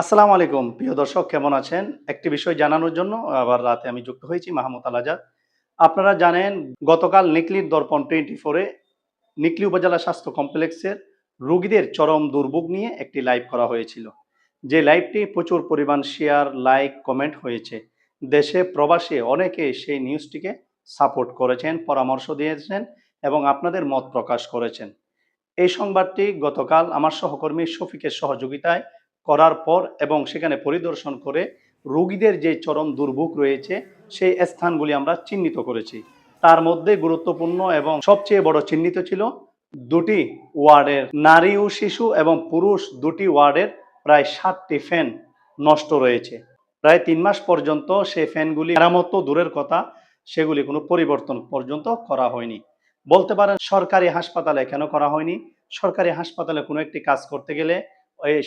আসসালামু আলাইকুম। প্রিয় দর্শক, কেমন আছেন? একটি বিষয় জানানোর জন্য আবার রাতে আমি যুক্ত হয়েছি, মাহমুদ আল আজাদ আপনারা জানেন, গতকাল নিকলির দর্পণ টোয়েন্টি ফোরে নিকলি উপজেলা স্বাস্থ্য কমপ্লেক্সের রোগীদের চরম দুর্ভোগ নিয়ে একটি লাইভ করা হয়েছিল। যে লাইভটি প্রচুর পরিমাণ শেয়ার, লাইক, কমেন্ট হয়েছে। দেশে প্রবাসে অনেকে সেই নিউজটিকে সাপোর্ট করেছেন, পরামর্শ দিয়েছেন এবং আপনাদের মত প্রকাশ করেছেন। এই সংবাদটি গতকাল আমার সহকর্মী শফিকের সহযোগিতায় করার পর এবং সেখানে পরিদর্শন করে রোগীদের যে চরম দুর্ভোগ রয়েছে, সেই স্থানগুলি আমরা চিহ্নিত করেছি। তার মধ্যে গুরুত্বপূর্ণ এবং সবচেয়ে বড় চিহ্নিত ছিল দুটি ওয়ার্ডের নারী ও শিশু এবং পুরুষ দুটি ওয়ার্ডের প্রায় সাতটি ফ্যান নষ্ট রয়েছে। প্রায় তিন মাস পর্যন্ত সেই ফ্যানগুলি মেরামত দূরের কথা, সেগুলি কোনো পরিবর্তন পর্যন্ত করা হয়নি। বলতে পারেন সরকারি হাসপাতালে কেন করা হয়নি? সরকারি হাসপাতালে কোনো একটি কাজ করতে গেলে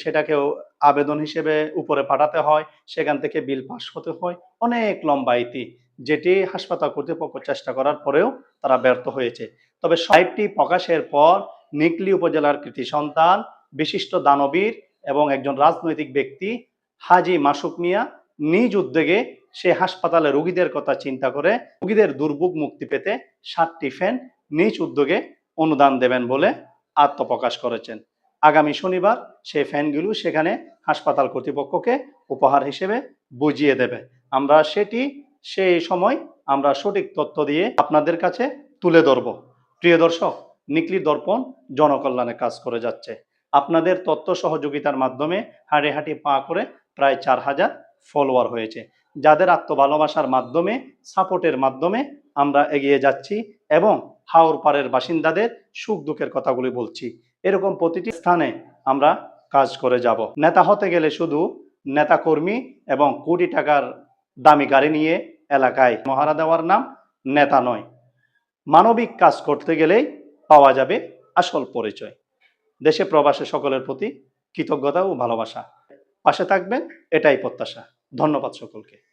সেটাকেও আবেদন হিসেবে উপরে পাঠাতে হয়, সেখান থেকে বিল পাস হতে হয়। অনেক লম্বা ইতি, যেটি হাসপাতাল কর্তৃপক্ষ চেষ্টা করার পরেও তারা ব্যর্থ হয়েছে। তবে সাহেবটি প্রকাশের পর নিকলি উপজেলার কৃতি সন্তান, বিশিষ্ট দানবীর এবং একজন রাজনৈতিক ব্যক্তি, হাজি মাসুক মিয়া, নিজ উদ্যোগে সে হাসপাতালে রোগীদের কথা চিন্তা করে রোগীদের দুর্ভোগ মুক্তি পেতে সাতটি ফ্যান নিজ উদ্যোগে অনুদান দেবেন বলে আত্মপ্রকাশ করেছেন। আগামী শনিবার সেই ফ্যানগুলো সেখানে হাসপাতাল কর্তৃপক্ষকে উপহার হিসেবে বুঝিয়ে দেবে। আমরা সেটি সেই সময় আমরা সঠিক তথ্য দিয়ে আপনাদের কাছে তুলে ধরব। প্রিয় দর্শক, নিকলি দর্পণ জনকল্যাণে কাজ করে যাচ্ছে। আপনাদের তথ্য সহযোগিতার মাধ্যমে হাঁড়ে হাঁটি পা করে প্রায় চার হাজার ফলোয়ার হয়েছে। যাদের আত্মভালোবাসার মাধ্যমে, সাপোর্টের মাধ্যমে আমরা এগিয়ে যাচ্ছি এবং হাওর পাড়ের বাসিন্দাদের সুখ দুঃখের কথাগুলি বলছি। এরকম প্রতিটি স্থানে আমরা কাজ করে যাব। নেতা হতে গেলে শুধু নেতা কর্মী এবং কোটি টাকার দামি গাড়ি নিয়ে এলাকায় মহারা দেওয়ার নাম নেতা নয়। মানবিক কাজ করতে গেলেই পাওয়া যাবে আসল পরিচয়। দেশে প্রবাসে সকলের প্রতি কৃতজ্ঞতা ও ভালোবাসা। পাশে থাকবেন, এটাই প্রত্যাশা। ধন্যবাদ সকলকে।